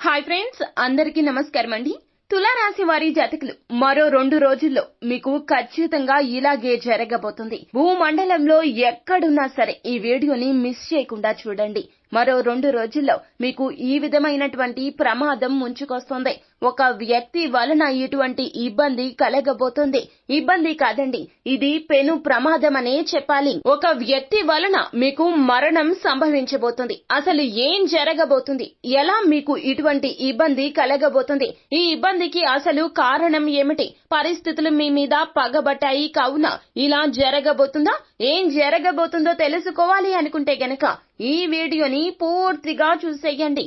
Hi friends అందరికీ నమస్కారం అండి. తులారాశి వారి జాతకులు మరో రెండు రోజుల్లో మీకు ఖచ్చితంగా ఇలాగే జరగబోతుంది. భూమండలంలో ఎక్కడున్నా సరే ఈ వీడియోని మిస్ చేయకుండా చూడండి. మరో రెండు రోజుల్లో మీకు ఈ విధమైనటువంటి ప్రమాదం ముంచుకొస్తుంది. ఒక వ్యక్తి వలన ఇటువంటి ఇబ్బంది కలగబోతుంది. ఇబ్బంది కాదండి ఇది పెను ప్రమాదమనే చెప్పాలి. ఒక వ్యక్తి వలన మీకు మరణం సంభవించబోతుంది. అసలు ఏం జరగబోతుంది? ఎలా మీకు ఇటువంటి ఇబ్బంది కలగబోతుంది? ఈ ఇబ్బందికి అసలు కారణం ఏమిటి? పరిస్థితులు మీ మీద పగబట్టాయి కావున ఇలా జరగబోతుందా? ఏం జరగబోతుందో తెలుసుకోవాలి అనుకుంటే గనక ఈ వీడియోని పూర్తిగా చూసేయండి.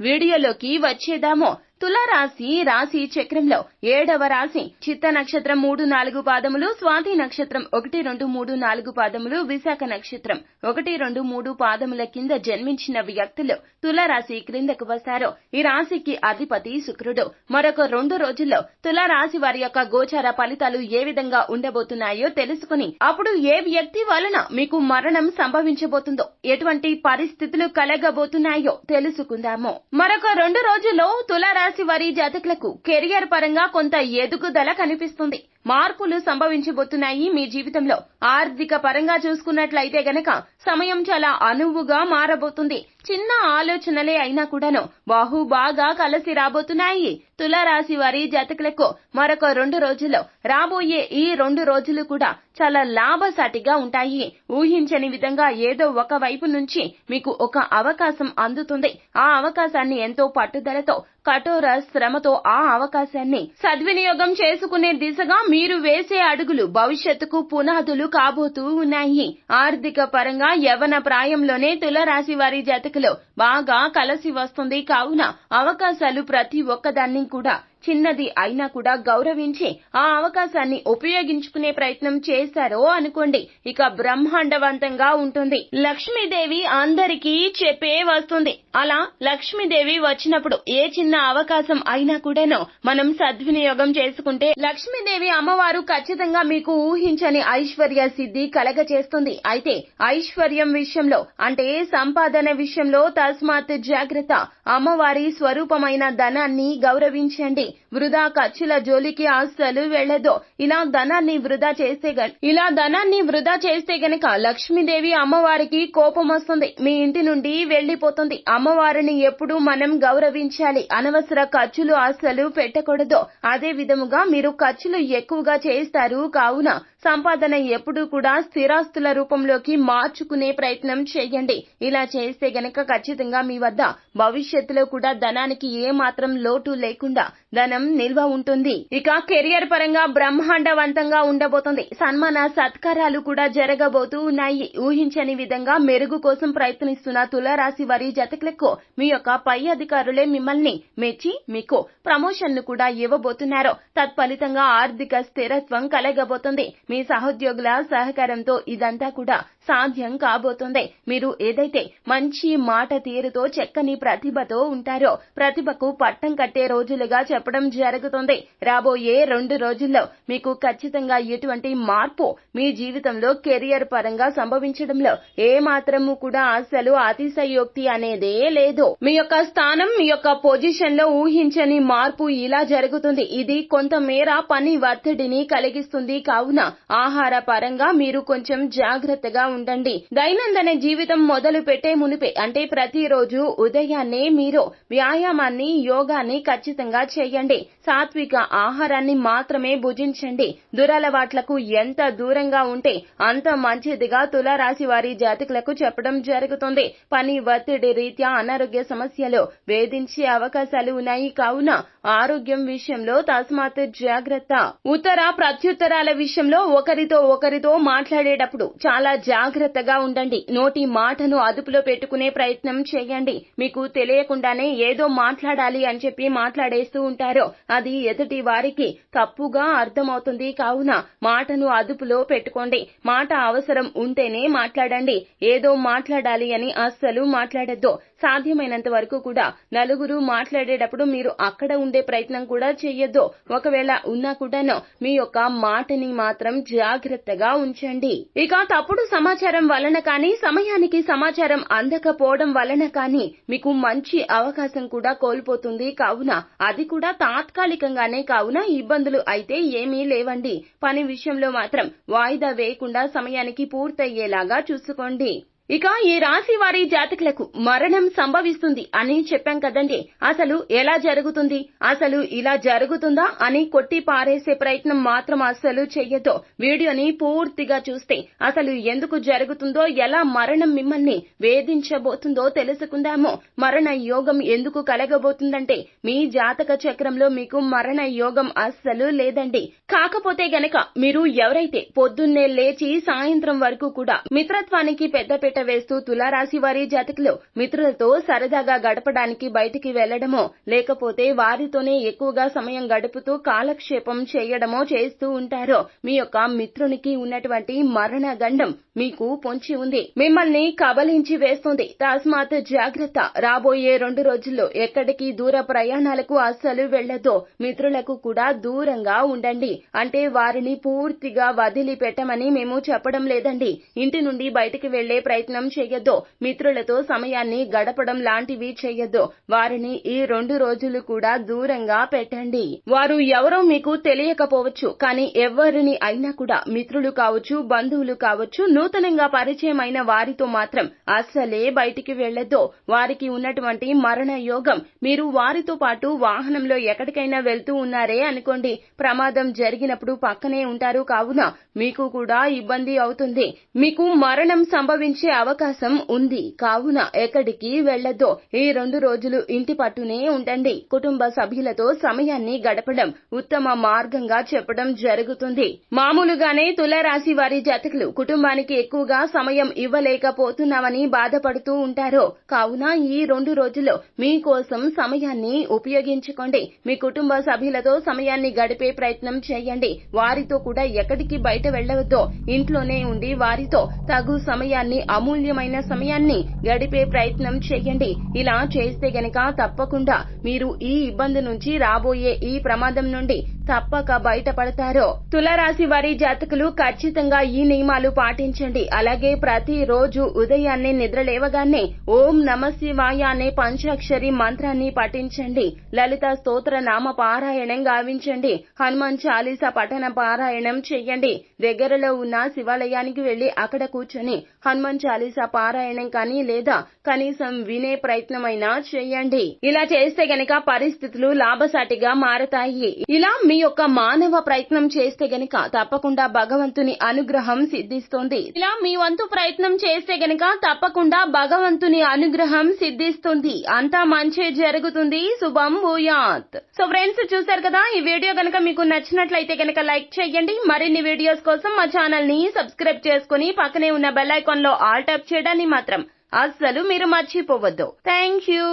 వీడియోలోకి వచ్చేదామో తులారాశి రాశి చక్రంలో ఏడవ రాశి చిత్త నక్షత్రం మూడు నాలుగు పాదములు స్వాతి నక్షత్రం ఒకటి రెండు మూడు నాలుగు పాదములు విశాఖ నక్షత్రం ఒకటి రెండు మూడు పాదముల కింద జన్మించిన వ్యక్తులు తులారాశి క్రిందకు వస్తారు. ఈ రాశికి అధిపతి శుక్రుడు. మరొక రెండు రోజుల్లో తులారాశి వారి యొక్క గోచార ఫలితాలు ఏ విధంగా ఉండబోతున్నాయో తెలుసుకుని అప్పుడు ఏ వ్యక్తి వలన మీకు మరణం సంభవించబోతుందో ఎటువంటి పరిస్థితులు కలగబోతున్నాయో తెలుసుకుందాము. మరొక రెండు రోజుల్లో తులారాశి వారి జాతకులకు కెరియర్ పరంగా కొంత ఎదుగుదల కనిపిస్తుంది. మార్పులు సంభవించబోతున్నాయి మీ జీవితంలో. ఆర్థిక పరంగా చూసుకున్నట్లయితే గనక సమయం చాలా అనువుగా మారబోతుంది. చిన్న ఆలోచనలే అయినా కూడాను బాహు బాగా కలిసి రాబోతున్నాయి. తులారాశి వారి జాతకులకు మరొక రెండు రోజుల్లో రాబోయే ఈ రెండు రోజులు కూడా చాలా లాభసాటిగా ఉంటాయి. ఊహించని విధంగా ఏదో ఒక వైపు నుంచి మీకు ఒక అవకాశం అందుతుంది. ఆ అవకాశాన్ని ఎంతో పట్టుదలతో కఠోర శ్రమతో ఆ అవకాశాన్ని సద్వినియోగం చేసుకునే దిశగా మీరు వేసే అడుగులు భవిష్యత్తుకు పునాదులు కాబోతూ ఉన్నాయి. ఆర్థిక పరంగా యవన ప్రాయంలోనే తులరాశి వారి జాతకులు బాగా కలసి వస్తుంది. కావున అవకాశాలు ప్రతి ఒక్కదాన్ని కూడా చిన్నది అయినా కూడా గౌరవించి ఆ అవకాశాన్ని ఉపయోగించుకునే ప్రయత్నం చేశారో అనుకోండి ఇక బ్రహ్మాండవంతంగా ఉంటుంది. లక్ష్మీదేవి అందరికీ చెప్పే వస్తుంది. అలా లక్ష్మీదేవి వచ్చినప్పుడు ఏ చిన్న అవకాశం అయినా కూడాను మనం సద్వినియోగం చేసుకుంటే లక్ష్మీదేవి అమ్మవారు ఖచ్చితంగా మీకు ఊహించని ఐశ్వర్య సిద్ధి కలగచేస్తుంది అయితే ఐశ్వర్యం విషయంలో అంటే సంపాదన విషయంలో తస్మాత్ జాగ్రత్త. అమ్మవారి స్వరూపమైన ధనాన్ని గౌరవించండి. వృధా ఖర్చుల జోలికి అస్సలు వెళ్ళదు ఇలా ధనాన్ని వృధా చేస్తే ఇలా ధనాన్ని వృధా చేస్తే గనక లక్ష్మీదేవి అమ్మవారికి కోపం వస్తుంది. మీ ఇంటి నుండి వెళ్ళిపోతుంది అమ్మవారిని ఎప్పుడు మనం గౌరవించాలి. అనవసర ఖర్చులు అస్సలు పెట్టకూడదు. అదే విధముగా మీరు ఖర్చులు ఎక్కువగా చేస్తారు. కావున సంపాదన ఎప్పుడూ కూడా స్థిరాస్తుల రూపంలోకి మార్చుకునే ప్రయత్నం చేయండి. ఇలా చేస్తే గనక ఖచ్చితంగా మీ వద్ద భవిష్యత్తులో కూడా ధనానికి ఏ మాత్రం లోటు లేకుండా ధనం నిల్వ ఉంటుంది. ఇక కెరియర్ పరంగా బ్రహ్మాండవంతంగా ఉండబోతుంది. సన్మాన సత్కారాలు కూడా జరగబోతూ ఉన్నాయి. ఊహించని విధంగా మెరుగు కోసం ప్రయత్నిస్తున్న తులారాశి వారి జతకులకు మీ యొక్క పై అధికారులే మిమ్మల్ని మెచ్చి మీకు ప్రమోషన్ను కూడా ఇవ్వబోతున్నారు. తత్ఫలితంగా ఆర్థిక స్థిరత్వం కలగబోతుంది. మీ సహోద్యోగుల సహకారంతో ఇదంతా కూడా సాధ్యం కాబోతుంది. మీరు ఏదైతే మంచి మాట తీరుతో చక్కని ప్రతిభతో ఉంటారో ప్రతిభకు పట్టం కట్టే రోజులుగా చెప్పడం జరుగుతుంది. రాబోయే రెండు రోజుల్లో మీకు ఖచ్చితంగా ఎటువంటి మార్పు మీ జీవితంలో కెరియర్ పరంగా సంభవించడంలో ఏ మాత్రము కూడా అసలు అతిశయోక్తి అనేదే లేదు. మీ యొక్క స్థానం మీ యొక్క పొజిషన్లో ఊహించని మార్పు ఇలా జరుగుతుంది. ఇది కొంతమేర పని ఒత్తిడిని కలిగిస్తుంది. కావున ఆహార పరంగా మీరు కొంచెం జాగ్రత్తగా ఉండండి. దైనందిన జీవితం మొదలు పెట్టే మునిపే అంటే ప్రతిరోజు ఉదయాన్నే మీరు వ్యాయామాన్ని యోగాన్ని ఖచ్చితంగా చేయండి. సాత్విక ఆహారాన్ని మాత్రమే భుజించండి. దురలవాట్లకు ఎంత దూరంగా ఉంటే అంత మంచిదిగా తులారాశి వారి జాతకులకు చెప్పడం జరుగుతుంది. పని ఒత్తిడి రీత్యా అనారోగ్య సమస్యలు వేధించే అవకాశాలు ఉన్నాయి. కావున ఆరోగ్యం విషయంలో తస్మాత్ జాగ్రత్త. ఉత్తర ప్రత్యుత్తరాల విషయంలో ఒకరితో ఒకరితో మాట్లాడేటప్పుడు చాలా జాగ్రత్తగా ఉండండి. నోటి మాటను అదుపులో పెట్టుకునే ప్రయత్నం చేయండి. మీకు తెలియకుండానే ఏదో మాట్లాడాలి అని చెప్పి మాట్లాడేస్తూ ఉంటారో. అది ఎదుటి వారికి తప్పుగా అర్థమవుతుంది. కావున మాటను అదుపులో పెట్టుకోండి. మాట అవసరం ఉంటేనే మాట్లాడండి. ఏదో మాట్లాడాలి అని అస్సలు మాట్లాడద్దు. సాధ్యమైనంత వరకు కూడా నలుగురు మాట్లాడేటప్పుడు మీరు అక్కడ ఉండే ప్రయత్నం కూడా చెయ్యొద్దు. ఒకవేళ ఉన్నా కూడాను మీ యొక్క మాటని మాత్రం జాగ్రత్తగా ఉంచండి. ఇక తప్పుడు సమాచారం వలన కానీ సమయానికి సమాచారం అందకపోవడం వలన కానీ మీకు మంచి అవకాశం కూడా కోల్పోతుంది. కావున అది కూడా తాత్కాలికంగానే కావున ఇబ్బందులు అయితే ఏమీ లేవండి. పని విషయంలో మాత్రం వాయిదా వేయకుండా సమయానికి పూర్తయ్యేలాగా చూసుకోండి. ఇక ఈ రాశి వారి జాతకులకు మరణం సంభవిస్తుంది అని చెప్పాం కదండి. అసలు ఎలా జరుగుతుంది? అసలు ఇలా జరుగుతుందా అని కొట్టి పారేసే ప్రయత్నం మాత్రం అస్సలు చెయ్యతో వీడియోని పూర్తిగా చూస్తే అసలు ఎందుకు జరుగుతుందో ఎలా మరణం మిమ్మల్ని వేధించబోతుందో తెలుసుకుందాము. మరణ యోగం ఎందుకు కలగబోతుందంటే మీ జాతక చక్రంలో మీకు మరణ యోగం అస్సలు లేదండి. కాకపోతే గనక మీరు ఎవరైతే పొద్దున్నే లేచి సాయంత్రం వరకు కూడా మిత్రత్వానికి పెద్దపీట వేస్తూ తులారాశి వారి జాతకులు మిత్రులతో సరదాగా గడపడానికి బయటికి వెళ్ళడమో లేకపోతే వారితోనే ఎక్కువగా సమయం గడుపుతూ కాలక్షేపం చేయడమో చేస్తూ ఉంటారో మీ యొక్క మిత్రునికి ఉన్నటువంటి మరణ గండం మీకు పొంచి ఉంది. మిమ్మల్ని కబలించి వేస్తుంది. తస్మాత్ జాగ్రత్త. రాబోయే రెండు రోజుల్లో ఎక్కడికి దూర ప్రయాణాలకు అస్సలు వెళ్ళదు మిత్రులకు కూడా దూరంగా ఉండండి. అంటే వారిని పూర్తిగా వదిలి పెట్టమని మేము చెప్పడం లేదండి. ఇంటి నుండి బయటికి వెళ్ళే ప్రయత్నం చేయొద్దు మిత్రులతో సమయాన్ని గడపడం లాంటివి చేయొద్దు వారిని ఈ రెండు రోజులు కూడా దూరంగా పెట్టండి. వారు ఎవరో మీకు తెలియకపోవచ్చు కానీ ఎవరిని అయినా కూడా మిత్రులు కావచ్చు బంధువులు కావచ్చు నూతనంగా పరిచయమైన వారితో మాత్రం అస్సలే బయటికి వెళ్ళొద్దు వారికి ఉన్నటువంటి మరణ యోగం మీరు వారితో పాటు వాహనంలో ఎక్కడికైనా వెళ్తూ ఉన్నారే అనుకోండి ప్రమాదం జరిగినప్పుడు పక్కనే ఉంటారు. కావున మీకు కూడా ఇబ్బంది అవుతుంది. మీకు మరణం సంభవించే అవకాశం ఉంది. కావున ఎక్కడికి వెళ్ళొద్దు ఈ రెండు రోజులు ఇంటి పట్టునే ఉండండి. కుటుంబ సభ్యులతో సమయాన్ని గడపడం ఉత్తమ మార్గంగా చెప్పడం జరుగుతుంది. మామూలుగానే తులారాశి వారి జాతకులు కుటుంబానికి ఎక్కువగా సమయం ఇవ్వలేకపోతున్నామని బాధపడుతూ ఉంటారు. కావున ఈ రెండు రోజుల్లో మీకోసం సమయాన్ని ఉపయోగించుకోండి. మీ కుటుంబ సభ్యులతో సమయాన్ని గడిపే ప్రయత్నం చేయండి. వారితో కూడా ఎక్కడికి బయట వెళ్ళవద్దో ఇంట్లోనే ఉండి వారితో తగు సమయాన్ని అమూల్యమైన సమయాన్ని గడిపే ప్రయత్నం చేయండి. ఇలా చేస్తే గనక తప్పకుండా మీరు ఈ ఇబ్బంది నుంచి రాబోయే ఈ ప్రమాదం నుండి తప్పక బయటపడతారో. తులరాశి వారి జాతకులు ఖచ్చితంగా ఈ నియమాలు పాటించండి. అలాగే ప్రతి రోజు ఉదయాన్నే నిద్రలేవగానే ఓం నమ శివాయ అనే పంచాక్షరి మంత్రాన్ని పఠించండి. లలిత స్తోత్ర నామ పారాయణం గావించండి. హనుమాన్ చాలీస పఠన పారాయణం చేయండి దగ్గరలో ఉన్న శివాలయానికి వెళ్ళి అక్కడ కూర్చొని హనుమాన్ చాలీస పారాయణం కానీ లేదా కనీసం వినే ప్రయత్నమైనా చేయండి ఇలా చేస్తే గనక పరిస్థితులు లాభసాటిగా మారతాయి. ఇలా మీ యొక్క మానవ ప్రయత్నం చేస్తే గనక తప్పకుండా భగవంతుని అనుగ్రహం సిద్ధిస్తుంది. ఇలా మీ వంతు ప్రయత్నం చేస్తే గనక తప్పకుండా భగవంతుని అనుగ్రహం సిద్ధిస్తుంది. అంతా మంచి జరుగుతుంది. శుభం భూయాత్. సో ఫ్రెండ్స్ చూసారు కదా? ఈ వీడియో గనక మీకు నచ్చినట్లయితే గనక లైక్ చేయండి. మరిన్ని వీడియోస్ కోసం మా ఛానల్ని సబ్స్క్రైబ్ చేసుకుని పక్కనే ఉన్న బెల్ ఐకాన్లో ఆల్ ట్యాప్ చేయడాన్ని మాత్రం అస్సలు మీరు మర్చిపోవద్దు. Thank you